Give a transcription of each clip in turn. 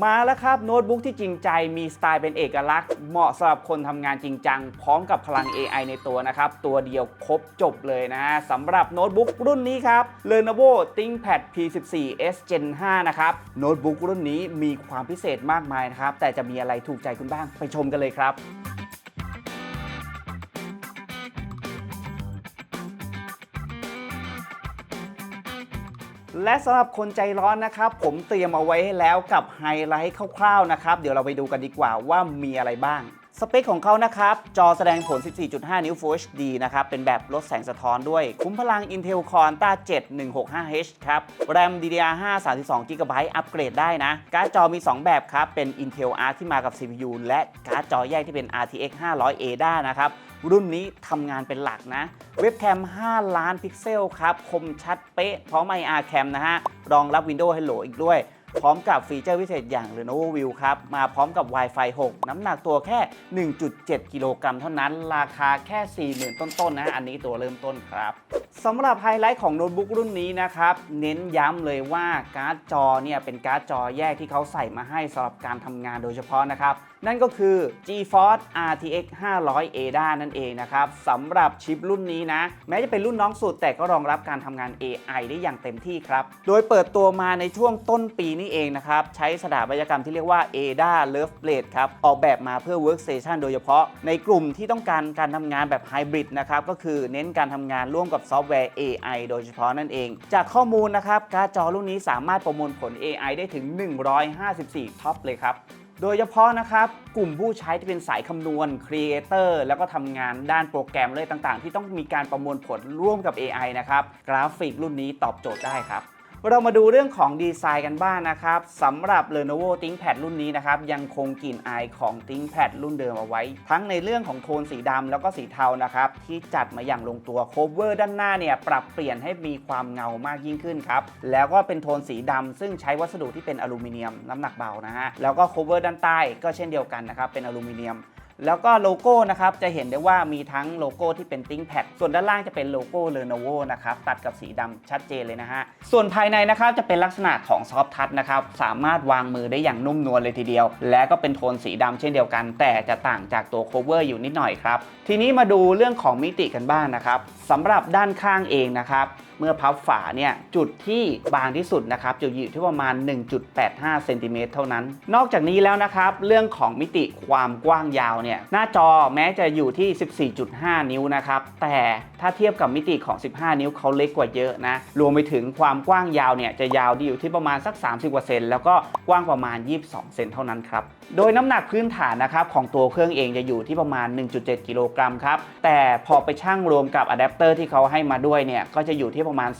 มาแล้วครับโน้ตบุ๊กที่จริงใจมีสไตล์เป็นเอกลักษณ์เหมาะสำหรับคนทำงานจริงจัง พร้อมกับพลัง AI ในตัวนะครับ ตัวเดียวครบจบเลยนะฮะสำหรับโน้ตบุ๊กรุ่นนี้ครับ Lenovo ThinkPad P14s Gen 5 นะครับโน้ตบุ๊กรุ่นนี้มีความพิเศษมากมายนะครับ แต่จะมีอะไรถูกใจคุณบ้างไปชมกันเลยครับ และสำหรับคนใจร้อนนะครับ ผมเตรียมเอาไว้ให้แล้วกับไฮไลท์คร่าวๆนะครับ เดี๋ยวเราไปดูกันดีกว่าว่ามีอะไรบ้างสเปคของเขานะครับ จอแสดงผล 14.5 นิ้ว Full HD นะครับ เป็นแบบลดแสงสะท้อนด้วย คุ้มพลัง Intel Core Ultra 7 165H ครับ RAM DDR5 32 GB อัปเกรดได้นะ การ์ดจอมี 2 แบบครับ เป็น Intel Arc ที่มากับ CPU และการ์ดจอแยกที่เป็น RTX 500 ADA นะครับ รุ่นนี้ทำงานเป็นหลักนะ เว็บแคม 5 ล้านพิกเซลครับ คมชัดเป๊ะ พร้อม IR Cam นะฮะ รองรับ Windows Hello อีกด้วย พร้อมกับฟีเจอร์พิเศษอย่าง Lenovo View ครับ มาพร้อมกับ Wi-Fi 6 น้ำหนักตัวแค่ 1.7 กิโลกรัมเท่านั้น ราคาแค่ 40,000 ต้นๆนะ อันนี้ตัวเริ่มต้นครับสำหรับไฮไลท์ของโน้ตบุ๊กรุ่นนี้นะครับ เน้นย้ำเลยว่าการ์ดจอเนี่ยเป็นการ์ดจอแยกที่เขาใส่มาให้สำหรับการทำงานโดยเฉพาะนะครับ นั่นก็คือ GeForce RTX 500 ADA นั่นเองนะครับสำหรับชิปรุ่นนี้นะ แม้จะเป็นรุ่นน้องสุดแต่ก็รองรับการทำงาน AI ได้อย่างเต็มที่ครับ โดยเปิดตัวมาในช่วงต้นปีนี้เองนะครับ ใช้สถาปัตยกรรมที่เรียกว่า ADA Love Blade ครับ ออกแบบมาเพื่อ Workstation โดยเฉพาะในกลุ่มที่ต้องการการทำงานแบบไฮบริดนะครับ ก็คือเน้นการทำงานร่วมกับซอฟต์แวร์ AI โดยเฉพาะนั่นเอง จากข้อมูลนะครับการ์ดจอรุ่นนี้สามารถประมวลผล AI ได้ถึง 154ท็อปเลยครับ โดยเฉพาะนะครับ กลุ่มผู้ใช้ที่เป็นสายคำนวณครีเอเตอร์แล้วก็ทำงานด้านโปรแกรมเลยต่างๆ ที่ต้องมีการประมวลผลร่วมกับ AI นะครับ กราฟิกรุ่นนี้ตอบโจทย์ได้ครับ เรามาดูเรื่องของดีไซน์กันบ้างนะครับสำหรับ Lenovo ThinkPad รุ่นนี้นะครับ ยังคงกลิ่นอายของ ThinkPad รุ่นเดิมเอาไว้ ทั้งในเรื่องของโทนสีดำแล้วก็สีเทานะครับ ที่จัดมาอย่างลงตัว cover ด้านหน้าเนี่ยปรับเปลี่ยนให้มีความเงามากยิ่งขึ้นครับ แล้วก็เป็นโทนสีดำซึ่งใช้วัสดุที่เป็นอลูมิเนียมน้ำหนักเบานะฮะแล้วก็ cover ด้านใต้ก็เช่นเดียวกันนะครับเป็นอลูมิเนียม แล้วก็โลโก้นะครับจะเห็นได้ว่ามีทั้งโลโก้ที่เป็น ThinkPad ส่วนด้านล่างจะเป็นโลโก้ Lenovo นะครับตัดกับสีดำชัดเจนเลยนะฮะ ส่วนภายในนะครับจะเป็นลักษณะของซอฟทัชนะครับสามารถวางมือได้อย่างนุ่มนวลเลยทีเดียว และก็เป็นโทนสีดำเช่นเดียวกัน แต่จะต่างจากตัว cover อยู่นิดหน่อยครับ ทีนี้มาดูเรื่องของมิติกันบ้างนะครับสำหรับด้านข้างเองนะครับเมื่อพับฝาเนี่ยจุดที่บางที่สุดนะครับจะอยู่ที่ประมาณ 1.85เซนติเมตรเท่านั้น นอกจากนี้แล้วนะครับเรื่องของมิติความกว้างยาวเนี่ยหน้าจอแม้จะอยู่ที่ 14.5 นิ้วนะครับ แต่ ถ้าเทียบกับมิติของ 15 นิ้วเขาเล็กกว่าเยอะนะ รวมไปถึงความกว้างยาวเนี่ยจะยาวดีอยู่ที่ประมาณสัก 30กว่าเซนแล้วก็กว้างประมาณ 22 เซนเท่านั้นครับ โดยน้ำหนักพื้นฐานนะครับของตัวเครื่องเองจะอยู่ที่ประมาณ 1.7 กิโลกรัมครับ แต่พอไปชั่งรวมกับอะแดปเตอร์ที่เขาให้มาด้วยเนี่ยก็จะอยู่ที่ประมาณ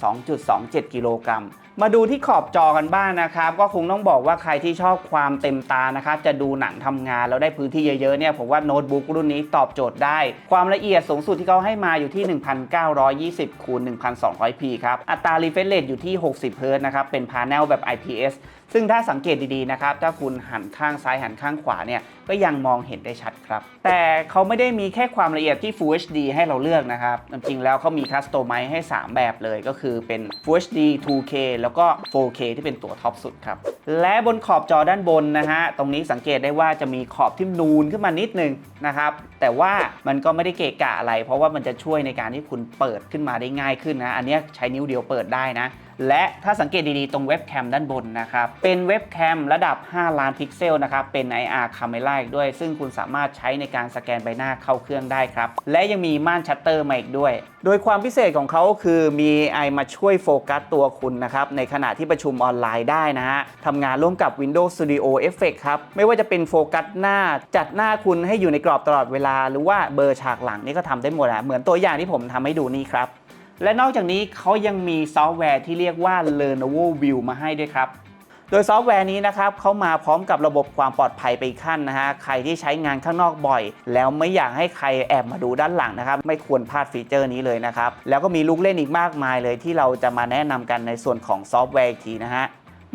2.27 กิโลกรัมมาดูที่ขอบจอกันบ้างนะครับ ก็คงต้องบอกว่าใครที่ชอบความเต็มตานะครับ จะดูหนังทำงานแล้วได้พื้นที่เยอะๆเนี่ยผมว่าโน้ตบุ๊กรุ่นนี้ตอบโจทย์ได้ ความละเอียดสูงสุดที่เขาให้มาอยู่ที่1920คูณ 1200p ครับ อัตรา refresh rate อยู่ที่ 60 Hz นะครับ เป็นพาเนลแบบ IPS ซึ่งถ้าสังเกตดีๆนะครับ ถ้าคุณหันข้างซ้ายหันข้างขวาเนี่ยก็ยังมองเห็นได้ชัดครับ แต่เขาไม่ได้มีแค่ความละเอียดที่ Full HD ให้เราเลือกนะครับ จริงๆแล้วเขามีคัสตอมไมให้ 3 แบบเลยก็คือเป็น Full HD 2K แล้วก็ 4K ที่เป็นตัวท็อปสุดครับ และบนขอบจอด้านบนนะฮะ ตรงนี้สังเกตได้ว่าจะมีขอบที่นูนขึ้นมานิดนึงนะครับ แต่ว่ามันก็ไม่ได้เกะกะอะไร เพราะว่ามันจะช่วยในการที่คุณเปิดขึ้นมาได้ง่ายขึ้นนะ อันนี้ใช้นิ้วเดียวเปิดได้นะและถ้าสังเกตดีๆ ตรงเว็บแคมด้านบนนะครับ เป็นเว็บแคมระดับ 5 ล้านพิกเซลนะครับ เป็น IR Camera อีกด้วย ซึ่งคุณสามารถใช้ในการสแกนใบหน้าเข้าเครื่องได้ครับ และยังมีม่านชัตเตอร์มาอีกด้วย โดยความพิเศษของเขาคือมี AI มาช่วยโฟกัสตัวคุณนะครับ ในขณะที่ประชุมออนไลน์ได้นะฮะทำงานร่วมกับ Windows Studio Effect ครับ ไม่ว่าจะเป็นโฟกัสหน้า จัดหน้าคุณให้อยู่ในกรอบตลอดเวลา หรือว่าเบอร์ฉากหลังนี่ก็ทำได้หมดอะเหมือนตัวอย่างที่ผมทำให้ดูนี่ครับ และนอกจากนี้เขายังมีซอฟต์แวร์ที่เรียกว่า Lenovo View มาให้ด้วยครับ โดยซอฟต์แวร์นี้นะครับเขามาพร้อมกับระบบความปลอดภัยไปขั้นนะฮะ ใครที่ใช้งานข้างนอกบ่อย แล้วไม่อยากให้ใครแอบมาดูด้านหลังนะครับ ไม่ควรพลาดฟีเจอร์นี้เลยนะครับ แล้วก็มีลูกเล่นอีกมากมายเลยที่เราจะมาแนะนำกันในส่วนของซอฟต์แวร์อีกทีนะฮะ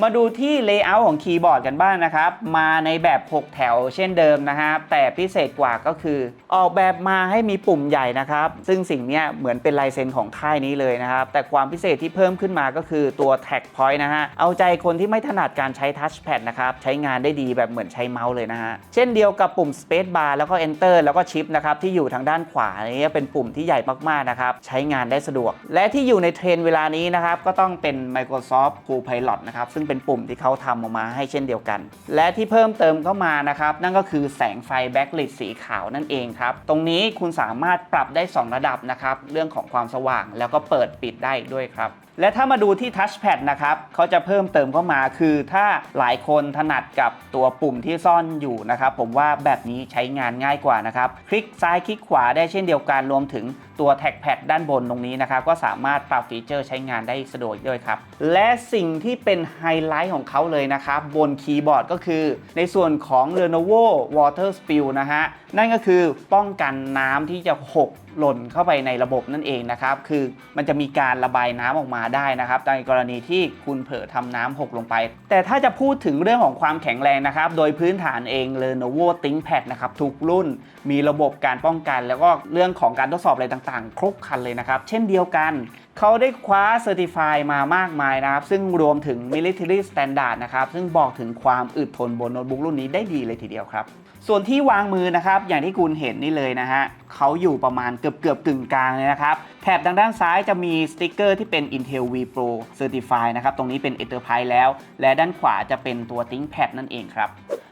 มาดูที่ Layout ของคีย์บอร์ดกันบ้างนะครับ มาในแบบ 6 แถวเช่นเดิมนะครับ แต่พิเศษกว่าก็คือ ออกแบบมาให้มีปุ่มใหญ่นะครับ ซึ่งสิ่งนี้เหมือนเป็นลายเซ็นของค่ายนี้เลยนะครับ แต่ความพิเศษที่เพิ่มขึ้นมาก็คือตัว Tag Point นะฮะ เอาใจคนที่ไม่ถนัดการใช้ Touchpad นะครับ ใช้งานได้ดีแบบเหมือนใช้เมาส์เลยนะฮะ เช่นเดียวกับปุ่ม Space Bar แล้วก็ Enter แล้วก็ Shift นะครับที่อยู่ทางด้านขวานี้เป็นปุ่มที่ใหญ่มากๆนะครับใช้งานได้สะดวก และที่อยู่ในเทรน์เวลานี้นะครับก็ต้องเป็น Microsoft Copilot นะครับซึ่งเป็นปุ่มที่เขาทำออกมาให้เช่นเดียวกัน และที่เพิ่มเติมเข้ามานะครับ นั่นก็คือแสงไฟแบ็คลิ t สีขาวนั่นเองครับ ตรงนี้คุณสามารถปรับได้ 2 ระดับนะครับ เรื่องของความสว่างแล้วก็เปิดปิดได้ด้วยครับและถ้ามาดูที่ Touchpad นะครับเขาจะเพิ่มเติมเข้ามาคือถ้าหลายคนถนัดกับตัวปุ่มที่ซ่อนอยู่นะครับ ผมว่าแบบนี้ใช้งานง่ายกว่านะครับ คลิกซ้ายคลิกขวาได้เช่นเดียวกันรวมถึง ตัวแท็กแพดด้านบนตรงนี้นะครับ ก็สามารถปรับฟีเจอร์ใช้งานได้สะดวกด้วยครับ และสิ่งที่เป็นไฮไลท์ของเขาเลยนะครับ บนคีย์บอร์ดก็คือ ในส่วนของ Lenovo Water Spill นะฮะ นั่นก็คือป้องกันน้ำที่จะหกหล่นเข้าไปในระบบนั่นเองนะครับ คือมันจะมีการระบายน้ำออกมาได้นะครับในกรณีที่คุณเผลอทำน้ำหกลงไป แต่ถ้าจะพูดถึงเรื่องของความแข็งแรงนะครับ โดยพื้นฐานเอง Lenovo ThinkPad นะครับทุกรุ่นมีระบบการป้องกัน แล้วก็เรื่องของการทดสอบอะไรต่างๆ ครบคันเลยนะครับ เช่นเดียวกัน เขาได้คว้าเซอร์ติฟายมามากมายนะครับ ซึ่งรวมถึง Military Standard นะครับ ซึ่งบอกถึงความอึดทนบนโน้ตบุ๊กรุ่นนี้ได้ดีเลยทีเดียวครับ ส่วนที่วางมือนะครับ อย่างที่คุณเห็นนี่เลยนะฮะเขาอยู่ประมาณเกือบเกือบกึ่งกลางเลยนะครับ แถบทางด้านซ้ายจะมีสติกเกอร์ที่เป็น Intel V Pro Certified นะครับ ตรงนี้เป็น Enterprise แล้ว และด้านขวาจะเป็นตัว ThinkPad นั่นเองครับ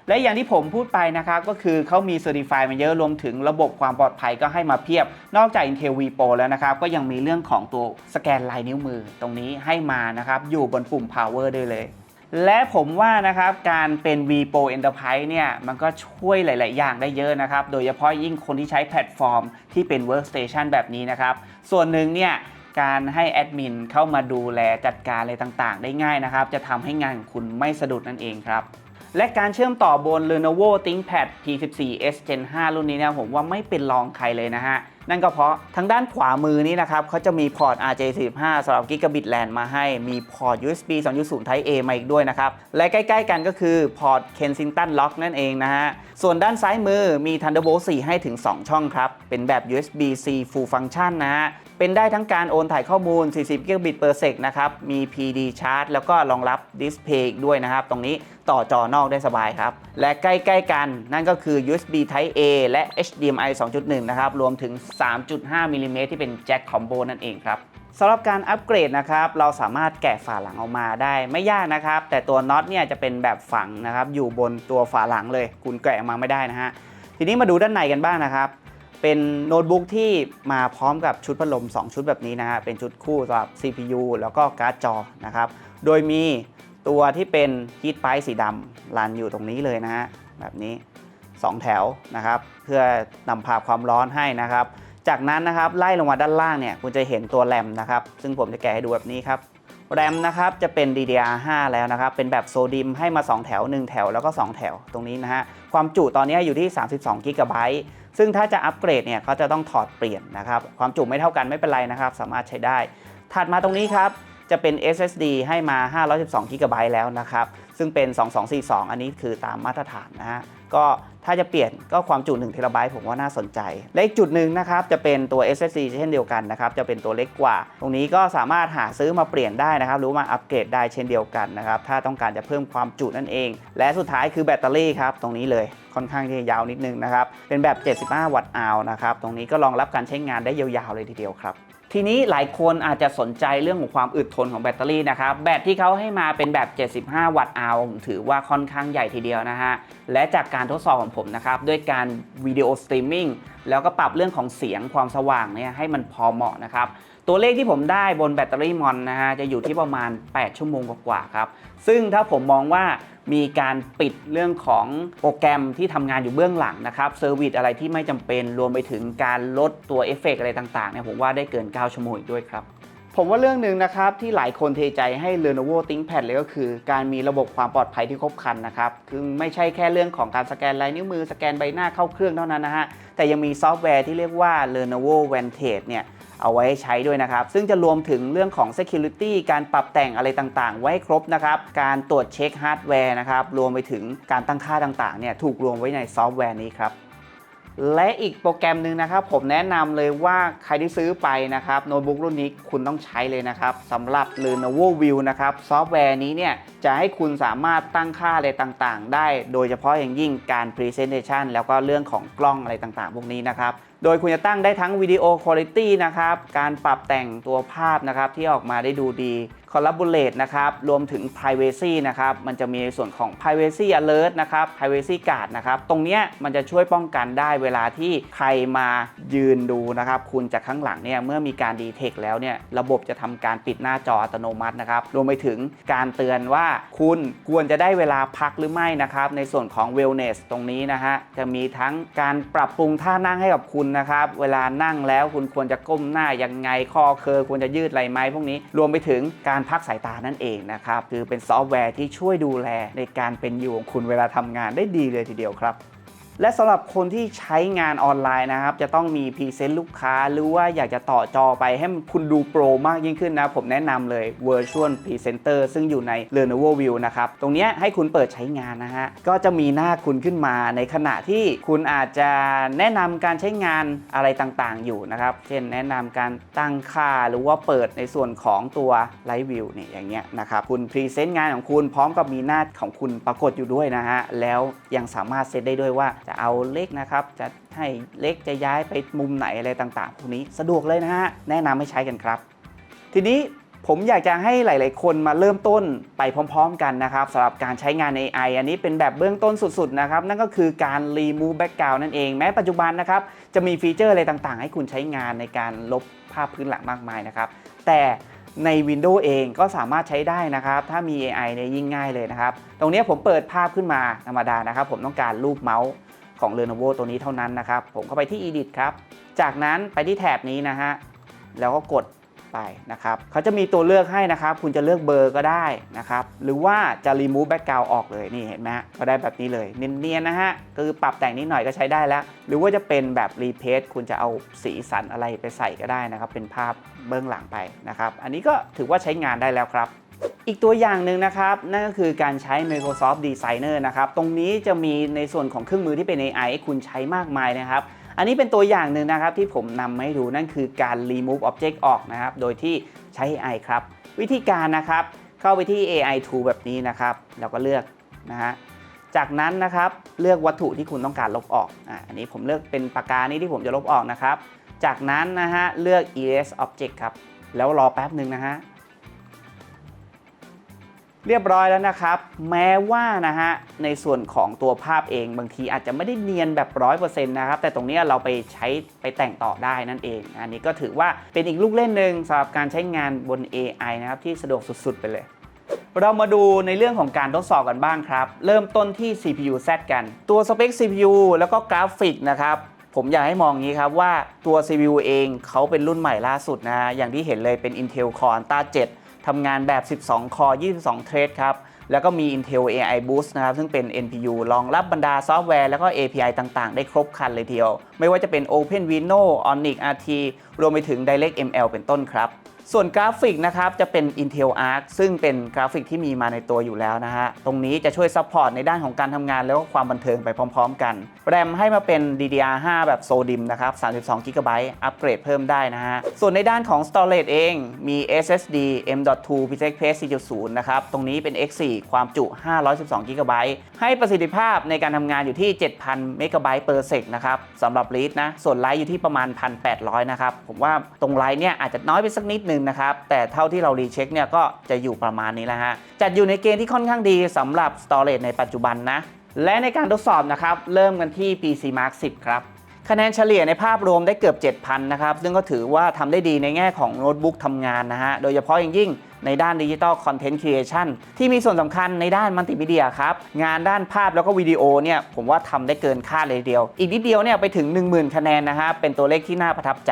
และอย่างที่ผมพูดไปนะครับก็คือเขามี Certified มาเยอะรวมถึงระบบความปลอดภัยก็ให้มาเพียบ นอกจาก Intel V Pro แล้วนะครับ ก็ยังมีเรื่องของตัวสแกนลายนิ้วมือตรงนี้ให้มานะครับ อยู่บนปุ่ม Power ด้วยเลยและผมว่านะครับการเป็น V Pro Enterprise เนี่ยมันก็ช่วยหลาย ๆ อย่างได้เยอะนะครับ โดยเฉพาะยิ่งคนที่ใช้แพลตฟอร์มที่เป็น Workstation แบบนี้นะครับ ส่วนหนึ่งเนี่ยการให้แอดมินเข้ามาดูแลจัดการอะไรต่าง ๆ ได้ง่ายนะครับ จะทำให้งานของคุณไม่สะดุดนั่นเองครับ และการเชื่อมต่อบน Lenovo ThinkPad P14s Gen 5 รุ่นนี้นี่ยผมว่าไม่เป็นรองใครเลยนะฮะ นั่นก็เพราะทางด้านขวามือนี้นะครับเขาจะมีพอร์ต RJ45 สำหรับ Gigabit LAN มาให้ มีพอร์ต USB 2.0 Type A มาอีกด้วยนะครับ และใกล้ๆกันก็คือพอร์ต Kensington Lock นั่นเองนะฮะ ส่วนด้านซ้ายมือมี Thunderbolt 4 ให้ถึง 2 ช่องครับ เป็นแบบ USB-C Full Function นะฮะ เป็นได้ทั้งการโอนถ่ายข้อมูล 40 Gigabit per sec นะครับ มี PD Charge แล้วก็รองรับ Display อีกด้วยนะครับ ตรงนี้ต่อจอนอกได้สบายครับ และใกล้ๆกันนั่นก็คือ USB Type A และ HDMI 2.1 นะครับ รวมถึง 3.5 มิลลิเมตรที่เป็นแจ็คคอมโบนั่นเองครับสำหรับการอัปเกรดนะครับเราสามารถแกะฝาหลังออกมาได้ไม่ยากนะครับ แต่ตัวน็อตเนี่ยจะเป็นแบบฝังนะครับ อยู่บนตัวฝาหลังเลย คุณแกะออกมาไม่ได้นะฮะทีนี้มาดูด้านในกันบ้างนะครับ เป็นโน้ตบุ๊กที่มาพร้อมกับชุดพัดลม 2 ชุดแบบนี้นะฮะ เป็นชุดคู่สำหรับ CPU แล้วก็การ์ดจอนะครับ โดยมีตัวที่เป็นฮีทไพสีดำรันอยู่ตรงนี้เลยนะฮะ แบบนี้ 2 แถวนะครับ เพื่อนำพาความร้อนให้นะครับ จากนั้นนะครับไล่ลงมาด้านล่างเนี่ยคุณจะเห็นตัวแรมนะครับ ซึ่งผมจะแกะให้ดูแบบนี้ครับแรมนะครับจะเป็น DDR5 แล้วนะครับ เป็นแบบโซดิมให้มา 2 แถว 1 แถวแล้วก็ 2 แถวตรงนี้นะฮะ ความจุตอนนี้อยู่ที่ 32 g b ซึ่งถ้าจะอัปเกรดเนี่ยเขาจะต้องถอดเปลี่ยนนะครับ ความจุไม่เท่ากันไม่เป็นไรนะครับ สามารถใช้ได้ ถัดมาตรงนี้ครับ จะเป็น SSD ให้มา 512 g b แล้วนะครับ ซึ่งเป็น 2242 อันนี้คือตามมาตรฐานนะฮะ ก็ถ้าจะเปลี่ยนก็ความจุ1 t b ผมว่าน่าสนใจ และอีกจุดหนึ่งนะครับ จะเป็นตัว SSD เช่นเดียวกันนะครับ จะเป็นตัวเล็กกว่า ตรงนี้ก็สามารถหาซื้อมาเปลี่ยนได้นะครับ หรือมาอัปเกรดได้เช่นเดียวกันนะครับ ถ้าต้องการจะเพิ่มความจุนั่นเอง และสุดท้ายคือแบตเตอรี่ครับ ตรงนี้เลยค่อนข้างที่จะยาวนิดนึงนะครับ เป็นแบบ 75 วัตต์อาวนะครับ ตรงนี้ก็รองรับการใช้งานได้ยาวๆเลยทีเดียวครับ ทีนี้หลายคนอาจจะสนใจเรื่องของความอึดทนของแบตเตอรี่นะครับ แบตที่เขาให้มาเป็นแบบ 75 วัตต์อาผมถือว่าค่อนข้างใหญ่ทีเดียวนะฮะ และจากการทดสอบของผมนะครับ ด้วยการวิดีโอสตรีมมิ่งแล้วก็ปรับเรื่องของเสียงความสว่างเนี่ยให้มันพอเหมาะนะครับ ตัวเลขที่ผมได้บนแบตเตอรี่มอนนะฮะจะอยู่ที่ประมาณ 8 ชั่วโมงกว่าๆครับ ซึ่งถ้าผมมองว่ามีการปิดเรื่องของโปรแกรมที่ทำงานอยู่เบื้องหลังนะครับเซอร์วิสอะไรที่ไม่จำเป็นรวมไปถึงการลดตัวเอฟเฟกต์อะไรต่างๆเนี่ยผมว่าได้เกิน 9 ชั่วโมงอีกด้วยครับ ผมว่าเรื่องหนึ่งนะครับที่หลายคนเทใจให้ Lenovo ThinkPad เลยก็คือ การมีระบบความปลอดภัยที่ครบครันนะครับคือไม่ใช่แค่เรื่องของการสแกนลายนิ้วมือสแกนใบหน้าเข้าเครื่องเท่านั้นนะฮะแต่ยังมีซอฟต์แวร์ที่เรียกว่า Lenovo Vantage เนี่ย เอาไว้ใช้ด้วยนะครับ ซึ่งจะรวมถึงเรื่องของ Security การปรับแต่งอะไรต่างๆ ไว้ครบนะครับ การตรวจเช็คฮาร์ดแวร์นะครับ รวมไปถึงการตั้งค่าต่างๆเนี่ยถูกรวมไว้ในซอฟต์แวร์นี้ครับและอีกโปรแกรมหนึ่งนะครับ ผมแนะนำเลยว่าใครที่ซื้อไปนะครับโน้ตบุ๊กรุ่นนี้คุณต้องใช้เลยนะครับสำหรับ Lenovo View นะครับ ซอฟต์แวร์นี้เนี่ย จะให้คุณสามารถตั้งค่าอะไรต่างๆ ได้ โดยเฉพาะอย่างยิ่งการ Presentation แล้วก็เรื่องของกล้องอะไรต่างๆ พวกนี้นะครับ โดยคุณจะตั้งได้ทั้งวิดีโอคุณภาพนะครับ การปรับแต่งตัวภาพนะครับที่ออกมาได้ดูดี Collaborate นะครับ รวมถึง Privacy นะครับ มันจะมีในส่วนของ Privacy Alert นะครับ Privacy Guard นะครับ ตรงเนี้ยมันจะช่วยป้องกันได้เวลาที่ใครมายืนดูนะครับ คุณจากข้างหลังเนี่ย เมื่อมีการ detect แล้วเนี่ย ระบบจะทำการปิดหน้าจออัตโนมัตินะครับ รวมไปถึงการเตือนว่าคุณควรจะได้เวลาพักหรือไม่นะครับ ในส่วนของ wellness ตรงนี้นะฮะ จะมีทั้งการปรับปรุงท่านั่งให้กับคุณนะครับ เวลานั่งแล้วคุณควรจะก้มหน้ายังไงคอเคอควรจะยืดไหล่ไหมพวกนี้รวมไปถึงการพักสายตานั่นเองนะครับคือเป็นซอฟต์แวร์ที่ช่วยดูแลในการเป็นอยู่ของคุณเวลาทำงานได้ดีเลยทีเดียวครับ และสำหรับคนที่ใช้งานออนไลน์นะครับ จะต้องมีพรีเซนต์ลูกค้า หรือว่าอยากจะต่อจอไปให้คุณดูโปรมากยิ่งขึ้นนะ ผมแนะนำเลย Virtual Presenter ซึ่งอยู่ใน Lenovo View นะครับ ตรงนี้ให้คุณเปิดใช้งานนะฮะ ก็จะมีหน้าคุณขึ้นมาในขณะที่คุณอาจจะแนะนำการใช้งานอะไรต่างๆ อยู่นะครับ เช่นแนะนำการตั้งค่าหรือว่าเปิดในส่วนของตัว Live View เนี่ยอย่างเงี้ยนะครับ คุณพรีเซนต์งานของคุณพร้อมกับมีหน้าของคุณปรากฏอยู่ด้วยนะฮะ แล้วยังสามารถเซตได้ด้วยว่าจะเอาเลขนะครับ จะให้เลขจะย้ายไปมุมไหนอะไรต่างๆพวกนี้สะดวกเลยนะฮะ แนะนำให้ใช้กันครับ ทีนี้ผมอยากจะให้หลาย ๆ คนมาเริ่มต้นไปพร้อม ๆ กันนะครับสำหรับการใช้งาน AI อันนี้เป็นแบบเบื้องต้นสุด ๆ นะครับ นั่นก็คือการ remove background นั่นเอง แม้ปัจจุบันนะครับ จะมีฟีเจอร์อะไรต่าง ๆ ให้คุณใช้งานในการลบภาพพื้นหลังมากมายนะครับ แต่ใน Windows เองก็สามารถใช้ได้นะครับ ถ้ามี AI เนี่ยยิ่งง่ายเลยนะครับ ตรงนี้ผมเปิดภาพขึ้นมาธรรมดานะครับ ผมต้องการรูปเมาส์ ของ Lenovo ตัวนี้เท่านั้นนะครับ ผมเข้าไปที่ Edit ครับ จากนั้นไปที่แถบนี้นะฮะ แล้วก็กดไปนะครับเขาจะมีตัวเลือกให้นะครับ คุณจะเลือกเบอร์ก็ได้นะครับ หรือว่าจะ remove background ออกเลยนี่เห็นไหมฮะก็ได้แบบนี้เลย เนียนๆนะฮะ คือปรับแต่งนิดหน่อยก็ใช้ได้แล้ว หรือว่าจะเป็นแบบ replace คุณจะเอาสีสันอะไรไปใส่ก็ได้นะครับ เป็นภาพเบื้องหลังไปนะครับ อันนี้ก็ถือว่าใช้งานได้แล้วครับ อีกตัวอย่างหนึ่งนะครับ นั่นก็คือการใช้ Microsoft Designer นะครับ ตรงนี้จะมีในส่วนของเครื่องมือที่เป็น AI ให้คุณใช้มากมายนะครับ อันนี้เป็นตัวอย่างหนึ่งนะครับที่ผมนำมาให้ดูนั่นคือการ remove object ออกนะครับ โดยที่ใช้ AI ครับ วิธีการนะครับ เข้าไปที่ AI tool แบบนี้นะครับ แล้วก็เลือกนะฮะ จากนั้นนะครับเลือกวัตถุที่คุณต้องการลบออกอะอันนี้ผมเลือกเป็นปากกานี้ที่ผมจะลบออกนะครับ จากนั้นนะฮะเลือก erase object ครับ แล้วรอแป๊บหนึ่งนะฮะ เรียบร้อยแล้วนะครับ แม้ว่านะฮะในส่วนของตัวภาพเองบางทีอาจจะไม่ได้เนียนแบบ100%นะครับ แต่ตรงนี้เราไปใช้ไปแต่งต่อได้นั่นเอง อันนี้ก็ถือว่าเป็นอีกลูกเล่นหนึ่งสำหรับการใช้งานบน AI นะครับ ที่สะดวกสุดๆ ไปเลย เรามาดูในเรื่องของการทดสอบกันบ้างครับ เริ่มต้นที่ CPU Z กัน ตัวสเปค CPU แล้วก็กราฟิกนะครับผมอยากให้มองงนี้ครับว่าตัว CPU เองเขาเป็นรุ่นใหม่ล่าสุดนะฮะอย่างที่เห็นเลยเป็น Intel Core Ultra 7 ทำงานแบบ 12 คอ 22 เทรดครับ แล้วก็มี Intel AI Boost นะครับ ซึ่งเป็น NPU รองรับบรรดาซอฟต์แวร์ แล้วก็ API ต่างๆ ได้ครบครันเลยทีเดียว ไม่ว่าจะเป็น OpenVINO Onyx RT รวมไปถึง DirectML เป็นต้นครับ ส่วนกราฟิกนะครับจะเป็น Intel Arc ซึ่งเป็นกราฟิกที่มีมาในตัวอยู่แล้วนะฮะ ตรงนี้จะช่วยซัพพอร์ตในด้านของการทำงานแล้วก็ความบันเทิงไปพร้อม ๆ กัน แรมให้มาเป็น DDR5 แบบ SODIMM นะครับ 32 GB อัปเกรดเพิ่มได้นะฮะ ส่วนในด้านของ Storage เองมี SSD M.2 PCIe 4.0 นะครับ ตรงนี้เป็น X4 ความจุ 512 GB ให้ประสิทธิภาพในการทำงานอยู่ที่ 7,000 MB per sec นะครับสำหรับ read นะ ส่วน write อยู่ที่ประมาณ 1,800 นะครับ ผมว่าตรง write เนี่ยอาจจะน้อยไปสักนิดนึงนะครับ แต่เท่าที่เรารีเช็คเนี่ยก็จะอยู่ประมาณนี้แหละฮะ จัดอยู่ในเกณฑ์ที่ค่อนข้างดีสำหรับ storage ในปัจจุบันนะ และในการทดสอบนะครับ เริ่มกันที่ PC Mark 10 ครับคะแนนเฉลี่ยในภาพรวมได้เกือบ 7,000 นะครับ ซึ่งก็ถือว่าทำได้ดีในแง่ของโน้ตบุ๊กทำงานนะฮะ โดยเฉพาะอย่างยิ่งในด้านดิจิตอลคอนเทนต์ครีเอชันที่มีส่วนสำคัญในด้านมัลติมีเดียครับ งานด้านภาพแล้วก็วิดีโอเนี่ย ผมว่าทำได้เกินคาดเลยเดียว อีกนิดเดียวเนี่ยไปถึง 10,000 คะแนนนะฮะ เป็นตัวเลขที่น่าประทับใจ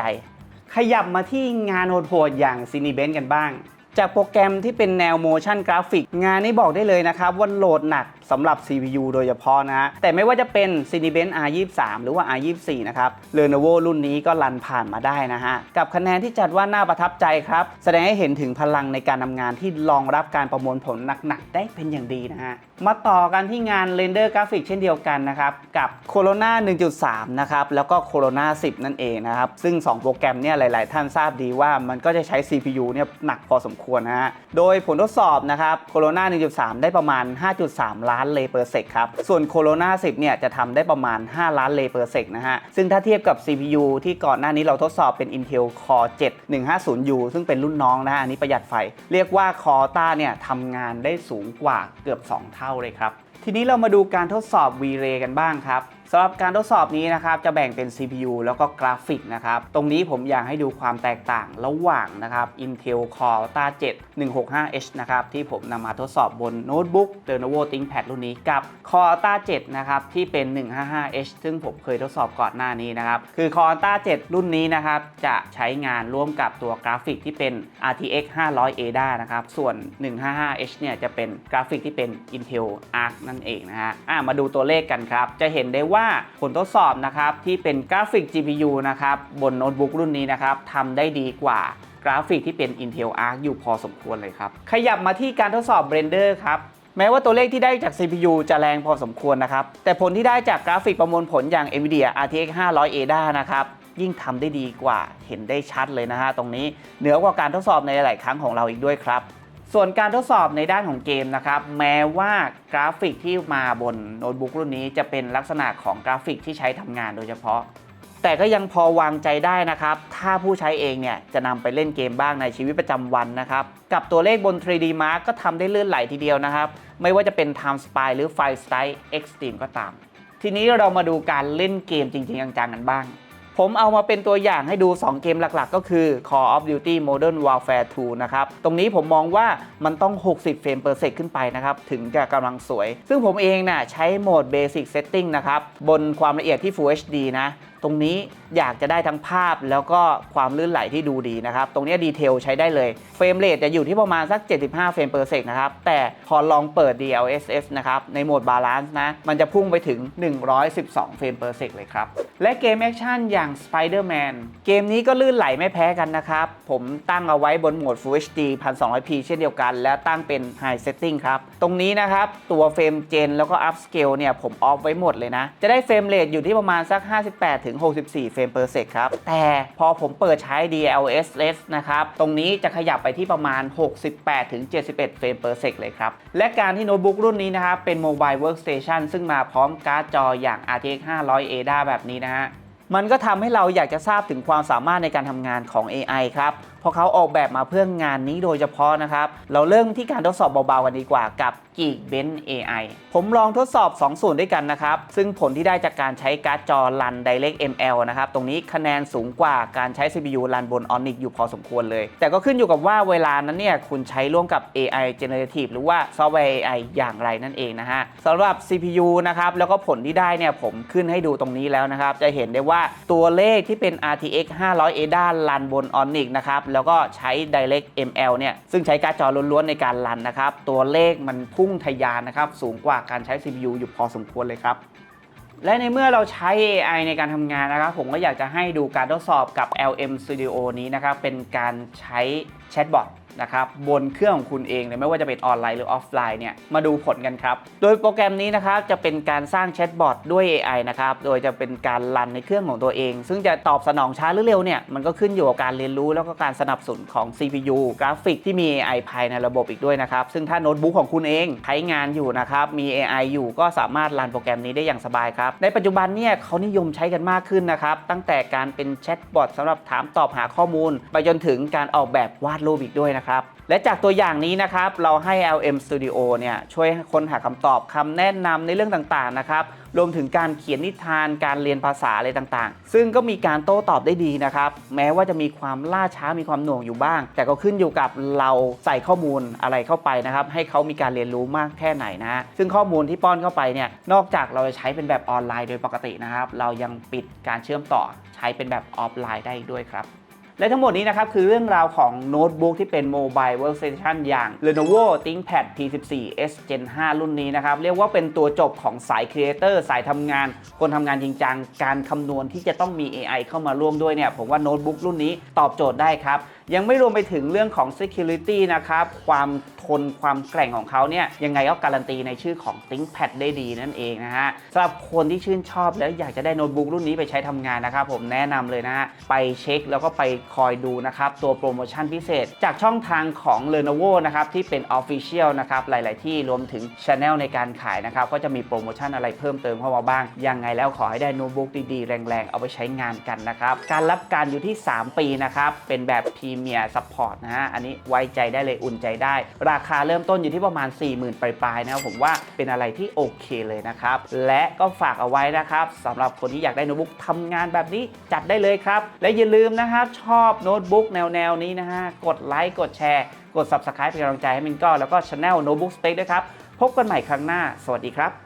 ขยับมาที่งานโหดๆอย่าง c i n e b e n กันบ้าง จากโปรแกรมที่เป็นแนว motion graphic งานนี้บอกได้เลยนะครับ ว่าโหลดหนักสำหรับ CPU โดยเฉพาะนะฮะ แต่ไม่ว่าจะเป็น Cinebench R23 หรือว่า R24 นะครับ Lenovo รุ่นนี้ก็รันผ่านมาได้นะฮะ กับคะแนนที่จัดว่าน่าประทับใจครับ แสดงให้เห็นถึงพลังในการทำงานที่รองรับการประมวลผลหนักๆได้เป็นอย่างดีนะฮะมาต่อกันที่งาน Render Graphic เช่นเดียวกันนะครับ กับ Corona 1.3 นะครับ แล้วก็ Corona 10 นั่นเองนะครับ ซึ่ง 2 โปรแกรมเนี่ยหลาย ๆ ท่านทราบดีว่ามันก็จะใช้ CPU เนี่ยหนักพอสมควรนะฮะ โดยผลทดสอบนะครับ Corona 1.3 ได้ประมาณ 5.3 ล้านเลเปอร์เซกครับ ส่วน Corona 10 เนี่ยจะทำได้ประมาณ 5 ล้านเลเปอร์เซกนะฮะ ซึ่งถ้าเทียบกับ CPU ที่ก่อนหน้านี้เราทดสอบเป็น Intel Core 7 150U ซึ่งเป็นรุ่นน้องนะฮะอันนี้ประหยัดไฟ เรียกว่า Core ต้าเนี่ยทำงานได้สูงกว่าเกือบ 2 เท่าเลยครับ ทีนี้เรามาดูการทดสอบ V-Ray กันบ้างครับำหรับการทดสอบนี้นะครับจะแบ่งเป็น CPU แล้วก็กราฟิกนะครับ ตรงนี้ผมอยากให้ดูความแตกต่างระหว่างนะครับ Intel Core Ultra 7 165H นะครับที่ผมนำมาทดสอบบนโน้ตบุ๊ก Lenovo ThinkPad รุ่นนี้กับ Core Ultra 7 นะครับที่เป็น 155H ซึ่งผมเคยทดสอบก่อนหน้านี้นะครับ คือ Core Ultra 7 รุ่นนี้นะครับจะใช้งานร่วมกับตัวกราฟิกที่เป็น RTX 500 ADA นะครับ ส่วน 155H เนี่ยจะเป็นกราฟิกที่เป็น Intel Arc นั่นเองนะฮะมาดูตัวเลขกันครับ จะเห็นได้ว่าผลทดสอบนะครับที่เป็นกราฟิก GPU นะครับบนโน้ตบุ๊กรุ่นนี้นะครับทำได้ดีกว่ากราฟิกที่เป็น Intel Arc อยู่พอสมควรเลยครับ ขยับมาที่การทดสอบ Blender ครับแม้ว่าตัวเลขที่ได้จาก CPU จะแรงพอสมควรนะครับ แต่ผลที่ได้จากกราฟิกประมวลผลอย่าง NVIDIA RTX 500 ADA นะครับยิ่งทำได้ดีกว่าเห็นได้ชัดเลยนะฮะตรงนี้เหนือกว่าการทดสอบในหลายครั้งของเราอีกด้วยครับ ส่วนการทดสอบในด้านของเกมนะครับ แม้ว่ากราฟิกที่มาบนโน้ตบุ๊กรุ่นนี้จะเป็นลักษณะของกราฟิกที่ใช้ทำงานโดยเฉพาะ แต่ก็ยังพอวางใจได้นะครับ ถ้าผู้ใช้เองเนี่ยจะนำไปเล่นเกมบ้างในชีวิตประจำวันนะครับ กับตัวเลขบน 3D Mark ก็ทำได้เลื่อนไหลทีเดียวนะครับ ไม่ว่าจะเป็น Time Spy หรือ Fire Style Extreme ก็ตาม ทีนี้เรามาดูการเล่นเกมจริงๆจังๆกันบ้าง ผมเอามาเป็นตัวอย่างให้ดู 2 เกมหลักๆ ก็คือ Call of Duty Modern Warfare 2 นะครับ ตรงนี้ผมมองว่ามันต้อง 60 เฟรมเปอร์เซกขึ้นไปนะครับ ถึงจะกำลังสวย ซึ่งผมเองน่ะใช้โหมด Basic Setting นะครับ บนความละเอียดที่ Full HD นะ ตรงนี้อยากจะได้ทั้งภาพแล้วก็ความลื่นไหลที่ดูดีนะครับ ตรงนี้ดีเทลใช้ได้เลย เฟรมเรทจะอยู่ที่ประมาณสัก 75 เฟรมเปอร์เซกนะครับ แต่พอลองเปิด DLSS นะครับ ในโหมดบาลานซ์นะ มันจะพุ่งไปถึง 112 เฟรมเปอร์เซกเลยครับ และเกมแอคชั่นอย่าง Spider-Man เกมนี้ก็ลื่นไหลไม่แพ้กันนะครับ ผมตั้งเอาไว้บนโหมด Full HD 1200p เช่นเดียวกัน และตั้งเป็น High Setting ครับ ตรงนี้นะครับตัวเฟรมเจนแล้วก็ Up Scale เนี่ยผมออฟไว้หมดเลยนะ จะได้เฟรมเรทอยู่ที่ประมาณสัก 58ถึง64 เฟรมเปอร์เซกครับ แต่พอผมเปิดใช้ DLSS นะครับ ตรงนี้จะขยับไปที่ประมาณ 68 ถึง 71 เฟรมเปอร์เซกเลยครับ และการที่โน้ตบุ๊กรุ่นนี้นะครับ เป็น Mobile Workstation ซึ่งมาพร้อมการ์ดจออย่าง RTX 500 ADA แบบนี้นะฮะมันก็ทำให้เราอยากจะทราบถึงความสามารถในการทำงานของ AI ครับ เพราะเขาออกแบบมาเพื่องานนี้โดยเฉพาะนะครับ เราเริ่มที่การทดสอบเบาๆกันดีกว่ากับ Geekbench AI ผมลองทดสอบ 2 ส่วนด้วยกันนะครับ ซึ่งผลที่ได้จากการใช้การ์ดจอรัน Direct ML นะครับ ตรงนี้คะแนนสูงกว่าการใช้ CPU รันบน Onyx อยู่พอสมควรเลย แต่ก็ขึ้นอยู่กับว่าเวลานั้นเนี่ย คุณใช้ร่วมกับ AI Generative หรือว่าซอฟต์แวร์ AI อย่างไรนั่นเองนะฮะสำหรับ CPU นะครับ แล้วก็ผลที่ได้เนี่ยผมขึ้นให้ดูตรงนี้แล้วนะครับ จะเห็นได้ว่าตัวเลขที่เป็น RTX 500 ADA รันบน Onyx นะครับแล้วก็ใช้ Direct ML เนี่ยซึ่งใช้การ์ดจอล้วนๆในการรันนะครับตัวเลขมันพุุ่่งทะยานนะครับ สูงกว่าการใช้ CPU อยู่พอสมควรเลยครับ และในเมื่อเราใช้ AI ในการทำงานนะครับ ผมก็อยากจะให้ดูการทดสอบกับ LM Studio นี้นะครับ เป็นการใช้แชทบอท นะครับบนเครื่องของคุณเองเลยไม่ว่าจะเป็นออนไลน์หรือออฟไลน์เนี่ยมาดูผลกันครับ โดยโปรแกรมนี้นะครับจะเป็นการสร้างแชทบอทด้วย AI นะครับโดยจะเป็นการรันในเครื่องของตัวเอง ซึ่งจะตอบสนองช้าหรือเร็วเนี่ยมันก็ขึ้นอยู่กับการเรียนรู้แล้วก็การสนับสนุนของ CPU กราฟิกที่มี AI ภายในระบบอีกด้วยนะครับซึ่งถ้าโน้ตบุ๊กของคุณเองใช้งานอยู่นะครับมี AI อยู่ก็สามารถรันโปรแกรมนี้ได้อย่างสบายครับในปัจจุบันเนี่ยเขานิยมใช้กันมากขึ้นนะครับตั้งแต่การเป็นแชทบอทสำหรับถามตอบหาข้อมูล ไปจนถึงการออกแบบวาดรูปอีกด้วยนะครับและจากตัวอย่างนี้นะครับ เราให้ LM Studio เนี่ยช่วยค้นหาคำตอบคำแนะนำในเรื่องต่างๆนะครับรวมถึงการเขียนนิทานการเรียนภาษาอะไรต่างๆ ซึ่งก็มีการโต้ตอบได้ดีนะครับ แม้ว่าจะมีความล่าช้ามีความหน่วงอยู่บ้าง แต่ก็ขึ้นอยู่กับเราใส่ข้อมูลอะไรเข้าไปนะครับ ให้เขามีการเรียนรู้มากแค่ไหนนะ ซึ่งข้อมูลที่ป้อนเข้าไปเนี่ย นอกจากเราจะใช้เป็นแบบออนไลน์โดยปกตินะครับ เรายังปิดการเชื่อมต่อใช้เป็นแบบออฟไลน์ได้ด้วยครับ และทั้งหมดนี้นะครับคือเรื่องราวของโน้ตบุ๊กที่เป็นโมบายเวิร์กเซชันอย่าง Lenovo ThinkPad T14 S Gen 5 รุ่นนี้นะครับ เรียกว่าเป็นตัวจบของสายครีเอเตอร์สายทำงาน คนทำงานจริงจัง การคำนวณที่จะต้องมี AI เข้ามาร่วมด้วยเนี่ย ผมว่าโน้ตบุ๊กรุ่นนี้ตอบโจทย์ได้ครับยังไม่รวมไปถึงเรื่องของ Security นะครับ ความทนความแกร่งของเขาเนี่ยยังไงก็การันตีในชื่อของ ThinkPad ได้ดีนั่นเองนะฮะสำหรับคนที่ชื่นชอบแล้วอยากจะได้โน้ตบุ๊กรุ่นนี้ไปใช้ทำงานนะครับผมแนะนำเลยนะฮะไปเช็คแล้วก็ไปคอยดูนะครับ ตัวโปรโมชั่นพิเศษ จากช่องทางของ Lenovo นะครับที่เป็น Official นะครับหลาย ๆ ที่รวมถึง Channel ในการขายนะครับก็จะมีโปรโมชั่นอะไรเพิ่มเติมเข้ามาบ้าง ยังไงแล้วขอให้ได้โน้ตบุ๊กดี ๆ แรง ๆ เอาไปใช้งานกันนะครับการรับการอยู่ที่ 3 ปีนะครับเป็นแบบพรีเมียร์ซัพพอร์ตนะฮะ อันนี้ไว้ใจได้เลยอุ่นใจได้ ราคาเริ่มต้นอยู่ที่ประมาณ 40,000 ปลายๆนะครับผมว่าเป็นอะไรที่โอเคเลยนะครับ และก็ฝากเอาไว้นะครับสำหรับคนที่อยากได้โน้ตบุ๊กทำงานแบบนี้จัดได้เลยครับ และอย่าลืมนะครับชอบโน้ตบุ๊กแนวๆนี้นะฮะกดไลค์กดแชร์ กด Subscribe เป็นกำลังใจให้มินก็แล้วก็ช anel Notebook Space ด้วยครับ พบกันใหม่ครั้งหน้า สวัสดีครับ